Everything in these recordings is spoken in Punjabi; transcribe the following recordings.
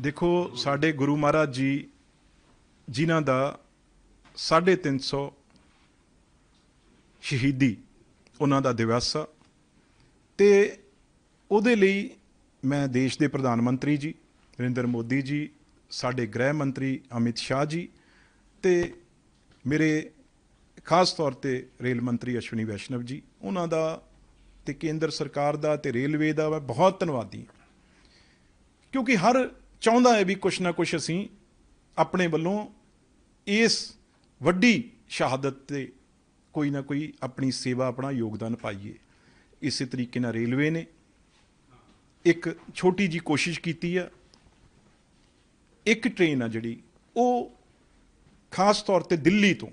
ਦੇਖੋ, ਸਾਡੇ ਗੁਰੂ ਮਹਾਰਾਜ ਜੀ, ਜਿਨ੍ਹਾਂ ਦਾ 350 ਸ਼ਹੀਦੀ ਉਹਨਾਂ ਦਾ ਦਿਵਸ ਆ, ਤੇ ਉਹਦੇ ਲਈ ਮੈਂ ਦੇਸ਼ ਦੇ ਪ੍ਰਧਾਨ ਮੰਤਰੀ ਜੀ, ਨਰਿੰਦਰ ਮੋਦੀ ਜੀ, ਸਾਡੇ ਗ੍ਰਹਿ ਮੰਤਰੀ ਅਮਿਤ ਸ਼ਾਹ ਜੀ, ਤੇ ਮੇਰੇ ਖਾਸ ਤੌਰ ਤੇ ਰੇਲ ਮੰਤਰੀ ਅਸ਼ਵਨੀ ਵੈਸ਼ਨਵ ਜੀ, ਉਹਨਾਂ ਦਾ ਤੇ ਕੇਂਦਰ ਸਰਕਾਰ ਦਾ ਤੇ ਰੇਲਵੇ ਦਾ ਮੈਂ ਬਹੁਤ ਧੰਨਵਾਦੀ ਹਾਂ। ਕਿਉਂਕਿ ਹਰ ਚਾਹੁੰਦਾ ਹੈ ਵੀ ਕੁਛ ਨਾ ਕੁਛ ਅਸੀਂ ਆਪਣੇ ਵੱਲੋਂ ਇਸ ਵੱਡੀ ਸ਼ਹਾਦਤ ਤੇ ਕੋਈ ਨਾ ਕੋਈ ਆਪਣੀ ਸੇਵਾ, ਆਪਣਾ ਯੋਗਦਾਨ ਪਾਈਏ। ਇਸੇ ਤਰੀਕੇ ਨਾਲ ਰੇਲਵੇ ਨੇ ਇੱਕ ਛੋਟੀ ਜੀ ਕੋਸ਼ਿਸ਼ ਕੀਤੀ ਆ। ਇੱਕ ਟ੍ਰੇਨ ਆ ਜਿਹੜੀ, ਉਹ ਖਾਸ ਤੌਰ ਤੇ ਦਿੱਲੀ ਤੋਂ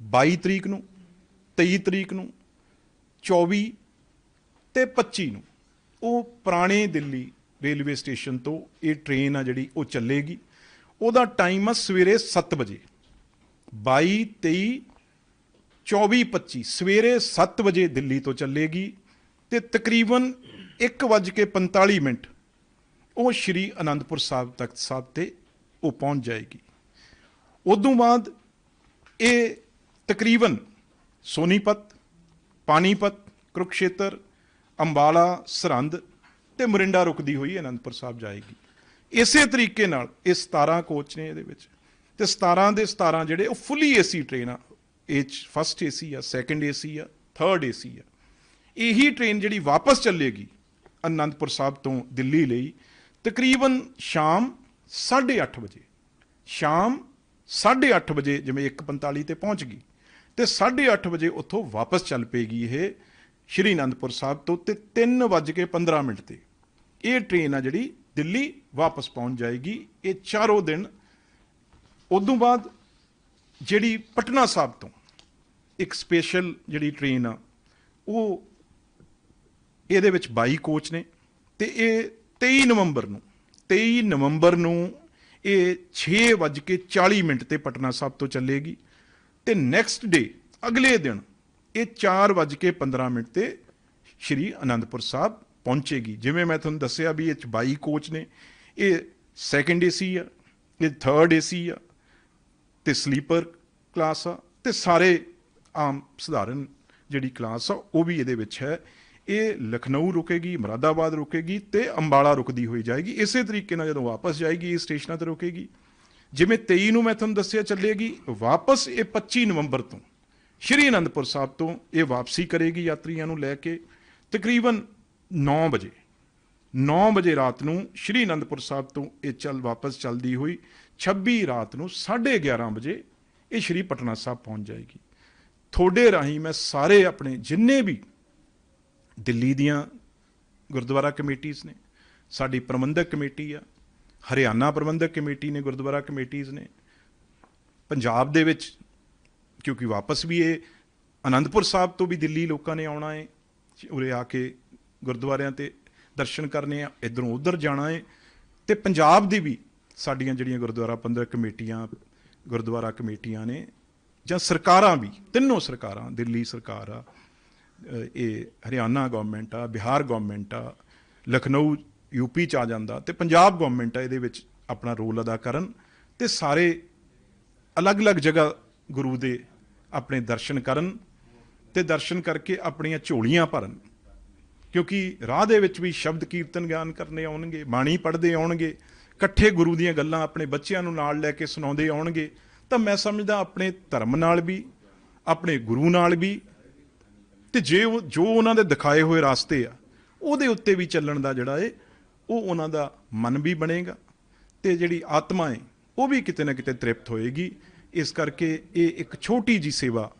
22 ਤਰੀਕ ਨੂੰ 23 ਤਰੀਕ ਨੂੰ 24 ਤੇ 25 ਨੂੰ, ਉਹ ਪੁਰਾਣੇ ਦਿੱਲੀ ਰੇਲਵੇ ਸਟੇਸ਼ਨ ਤੋਂ ਇਹ ਟ੍ਰੇਨ ਆ ਜਿਹੜੀ, ਉਹ ਚੱਲੇਗੀ। ਉਹਦਾ ਟਾਈਮ ਆ ਸਵੇਰੇ 7 ਵਜੇ। 22 23 24 25 ਸਵੇਰੇ 7 ਵਜੇ ਦਿੱਲੀ ਤੋਂ ਚੱਲੇਗੀ ਤੇ ਤਕਰੀਬਨ 1:45 ਮਿੰਟ ਉਹ ਸ਼੍ਰੀ ਅਨੰਦਪੁਰ ਸਾਹਿਬ ਤਖਤ ਸਾਹਿਬ ਤੇ ਉਹ ਪਹੁੰਚ ਜਾਏਗੀ। ਉਦੋਂ ਬਾਅਦ ਇਹ ਤਕਰੀਬਨ ਸੋਨੀਪਤ, ਪਾਣੀਪਤ, ਕੁਰੂਕਸ਼ੇਤਰ, ਅੰਬਾਲਾ, ਸਰਹੰਦ ਤੇ ਮੋਰਿੰਡਾ ਰੁਕਦੀ ਹੋਈ ਅਨੰਦਪੁਰ ਸਾਹਿਬ ਜਾਏਗੀ। ਇਸੇ ਤਰੀਕੇ ਨਾਲ ਇਹ 17 ਕੋਚ ਨੇ ਇਹਦੇ ਵਿੱਚ। ਤੇ 17 ਦੇ 17 ਜਿਹੜੇ, ਉਹ ਫੁੱਲੀ ਏਸੀ ਟ੍ਰੇਨ ਆ। ਇਹ ਚ ਫਸਟ ਏਸੀ ਆ ਸੈਕੰਡ ਏਸੀ ਆ ਥਰਡ ਏਸੀ ਆ। ਇਹੀ ਟ੍ਰੇਨ ਜਿਹੜੀ ਵਾਪਸ ਚੱਲੇਗੀ ਅਨੰਦਪੁਰ ਸਾਹਿਬ ਤੋਂ ਦਿੱਲੀ ਲਈ, ਤਕਰੀਬਨ ਸ਼ਾਮ 8:30 ਵਜੇ। ਸ਼ਾਮ 8:30 ਵਜੇ ਜਿਵੇਂ 1:45 ਤੇ ਪਹੁੰਚ ਗਈ। ਤੇ 8:30 ਵਜੇ ਉੱਥੋਂ ਵਾਪਸ ਚੱਲ ਪਏਗੀ ਇਹ ਸ਼੍ਰੀ ਅਨੰਦਪੁਰ ਸਾਹਿਬ ਤੋਂ ਤੇ 3:15 ਮਿੰਟ ਤੇ। ਇਹ ਟ੍ਰੇਨ ਆ ਜਿਹੜੀ ਦਿੱਲੀ ਵਾਪਸ ਪਹੁੰਚ ਜਾਏਗੀ। ਇਹ ਚਾਰੋਂ ਦਿਨ ਉਦੋਂ ਬਾਅਦ ਜਿਹੜੀ ਪਟਨਾ ਸਾਹਿਬ ਤੋਂ ਇੱਕ ਸਪੈਸ਼ਲ ਜਿਹੜੀ ਟ੍ਰੇਨ ਆ, ਉਹ ਇਹਦੇ ਵਿੱਚ 22 ਕੋਚ ਨੇ ਤੇ ਇਹ 23 ਨਵੰਬਰ ਨੂੰ 23 ਨਵੰਬਰ ਨੂੰ ਇਹ 6:40 ਮਿੰਟ ਤੇ ਪਟਨਾ ਸਾਹਿਬ ਤੋਂ ਚੱਲੇਗੀ। ਤੇ ਨੈਕਸਟ ਡੇ ਅਗਲੇ ਦਿਨ ਇਹ 4:15 ਮਿੰਟ ਤੇ ਸ਼੍ਰੀ ਅਨੰਦਪੁਰ ਸਾਹਿਬ ਪਹੁੰਚੇਗੀ। ਜਿਵੇਂ ਮੈਂ ਤੁਹਾਨੂੰ ਦੱਸਿਆ ਵੀ ਇਹ 'ਚ 22 ਕੋਚ ਨੇ, ਇਹ ਸੈਕੰਡ ਏਸੀ ਆ, ਇਹ ਥਰਡ ਏਸੀ ਆ, ਤੇ ਸਲੀਪਰ ਕਲਾਸ ਆ, ਤੇ ਸਾਰੇ ਆਮ ਸਧਾਰਨ ਜਿਹੜੀ ਕਲਾਸ ਆ, ਉਹ ਵੀ ਇਹਦੇ ਵਿੱਚ ਹੈ। ਇਹ ਲਖਨਊ ਰੁਕੇਗੀ, ਮਰਾਦਾਬਾਦ ਰੁਕੇਗੀ ਤੇ ਅੰਬਾਲਾ ਰੁਕਦੀ ਹੋਈ ਜਾਏਗੀ। ਇਸੇ ਤਰੀਕੇ ਨਾਲ ਜਦੋਂ ਵਾਪਸ ਜਾਏਗੀ, ਇਹ ਸਟੇਸ਼ਨਾਂ ਤੇ ਰੁਕੇਗੀ। ਜਿਵੇਂ 23 ਨੂੰ ਮੈਂ ਤੁਹਾਨੂੰ ਦੱਸਿਆ ਚੱਲੇਗੀ, ਵਾਪਸ ਇਹ 25 ਨਵੰਬਰ ਤੋਂ। ਸ਼੍ਰੀ ਅਨੰਦਪੁਰ ਸਾਹਿਬ ਤੋਂ ਇਹ ਵਾਪਸੀ ਕਰੇਗੀ ਯਾਤਰੀਆਂ ਨੂੰ ਲੈ ਕੇ ਤਕਰੀਬਨ 9 ਵਜੇ। 9 ਵਜੇ ਰਾਤ ਨੂੰ ਸ਼੍ਰੀ ਅਨੰਦਪੁਰ ਸਾਹਿਬ ਤੋਂ ਇਹ ਚੱਲ ਵਾਪਸ ਚੱਲਦੀ ਹੋਈ 26 ਰਾਤ ਨੂੰ 11:30 ਵਜੇ ਇਹ ਸ਼੍ਰੀ ਪਟਨਾ ਸਾਹਿਬ ਪਹੁੰਚ ਜਾਏਗੀ। ਥੋੜੇ ਰਾਹੀਂ ਮੈਂ ਸਾਰੇ ਆਪਣੇ ਜਿੰਨੇ ਵੀ ਦਿੱਲੀ ਦੀਆਂ ਗੁਰਦੁਆਰਾ ਕਮੇਟੀਆਂ ਨੇ, ਸਾਡੀ ਪ੍ਰਬੰਧਕ ਕਮੇਟੀ ਆ, ਹਰਿਆਣਾ ਪ੍ਰਬੰਧਕ ਕਮੇਟੀ ਨੇ ਗੁਰਦੁਆਰਾ ਕਮੇਟੀਆਂ ਨੇ, ਪੰਜਾਬ ਦੇ ਵਿੱਚ ਕਿਉਂਕਿ ਵਾਪਸ ਵੀ ਇਹ ਅਨੰਦਪੁਰ ਸਾਹਿਬ ਤੋਂ ਵੀ ਦਿੱਲੀ ਲੋਕਾਂ ਨੇ ਆਉਣਾ ਹੈ ਉਰੇ ਆ ਕੇ ਗੁਰਦੁਆਰਿਆਂ ਤੇ ਦਰਸ਼ਨ ਕਰਨੇ ਆ, ਇਧਰੋਂ ਉਧਰ ਜਾਣਾ ਹੈ ਤੇ ਪੰਜਾਬ ਦੀ ਵੀ ਸਾਡੀਆਂ ਜਿਹੜੀਆਂ ਗੁਰਦੁਆਰਾ ਪ੍ਰਬੰਧਕ ਕਮੇਟੀਆਂ, ਗੁਰਦੁਆਰਾ ਕਮੇਟੀਆਂ ਨੇ, ਜਾਂ ਸਰਕਾਰਾਂ ਵੀ, ਤਿੰਨੋਂ ਸਰਕਾਰਾਂ, ਦਿੱਲੀ ਸਰਕਾਰ ਆ ਇਹ ਹਰਿਆਣਾ ਗਵਰਨਮੈਂਟ ਆ, ਬਿਹਾਰ ਗਵਰਨਮੈਂਟ ਆ, ਲਖਨਊ, ਯੂਪੀ ਚ ਆ ਜਾਂਦਾ, ਤੇ ਪੰਜਾਬ ਗਵਰਨਮੈਂਟ ਆ, ਇਹਦੇ ਵਿੱਚ ਆਪਣਾ ਰੋਲ ਅਦਾ ਕਰਨ, ਤੇ ਸਾਰੇ ਅਲੱਗ-ਅਲੱਗ ਜਗ੍ਹਾ ਗੁਰੂ ਦੇ ਆਪਣੇ ਦਰਸ਼ਨ ਕਰਨ ਤੇ ਦਰਸ਼ਨ ਕਰਕੇ ਆਪਣੀਆਂ ਝੋਲੀਆਂ ਭਰਨ। ਕਿਉਂਕਿ ਰਾਹ ਦੇ ਵਿੱਚ ਵੀ ਸ਼ਬਦ ਕੀਰਤਨ ਗਿਆਨ ਕਰਨੇ ਆਉਣਗੇ, ਬਾਣੀ ਪੜ੍ਹਦੇ ਆਉਣਗੇ, ਇਕੱਠੇ ਗੁਰੂ ਦੀਆਂ ਗੱਲਾਂ ਆਪਣੇ ਬੱਚਿਆਂ ਨੂੰ ਨਾਲ ਲੈ ਕੇ ਸੁਣਾਉਂਦੇ ਆਉਣਗੇ, ਤਾਂ ਮੈਂ ਸਮਝਦਾ ਆਪਣੇ ਧਰਮ ਨਾਲ ਵੀ, ਆਪਣੇ ਗੁਰੂ ਨਾਲ ਵੀ, ਤੇ ਜੇ ਉਹ ਜੋ ਉਹਨਾਂ ਦੇ ਦਿਖਾਏ ਹੋਏ ਰਾਸਤੇ ਆ, ਉਹਦੇ ਉੱਤੇ ਵੀ ਚੱਲਣ ਦਾ ਜਿਹੜਾ ਏ, ਉਹ ਉਹਨਾਂ ਦਾ ਮਨ ਵੀ ਬਣੇਗਾ ਤੇ ਜਿਹੜੀ ਆਤਮਾ ਏ, ਉਹ ਵੀ ਕਿਤੇ ਨਾ ਕਿਤੇ ਤ੍ਰਿਪਤ ਹੋਏਗੀ। ਇਸ ਕਰਕੇ ਇਹ ਇੱਕ ਛੋਟੀ ਜੀ ਸੇਵਾ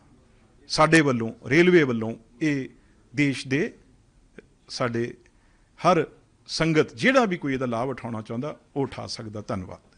ਸਾਡੇ ਵੱਲੋਂ, ਰੇਲਵੇ ਵੱਲੋਂ ਇਹ ਦੇਸ਼ ਦੇ, ਸਾਡੇ ਹਰ ਸੰਗਤ, ਜਿਹੜਾ ਵੀ ਕੋਈ ਇਹਦਾ ਲਾਭ ਉਠਾਉਣਾ ਚਾਹੁੰਦਾ, ਉਹ ਉਠਾ ਸਕਦਾ। ਧੰਨਵਾਦ।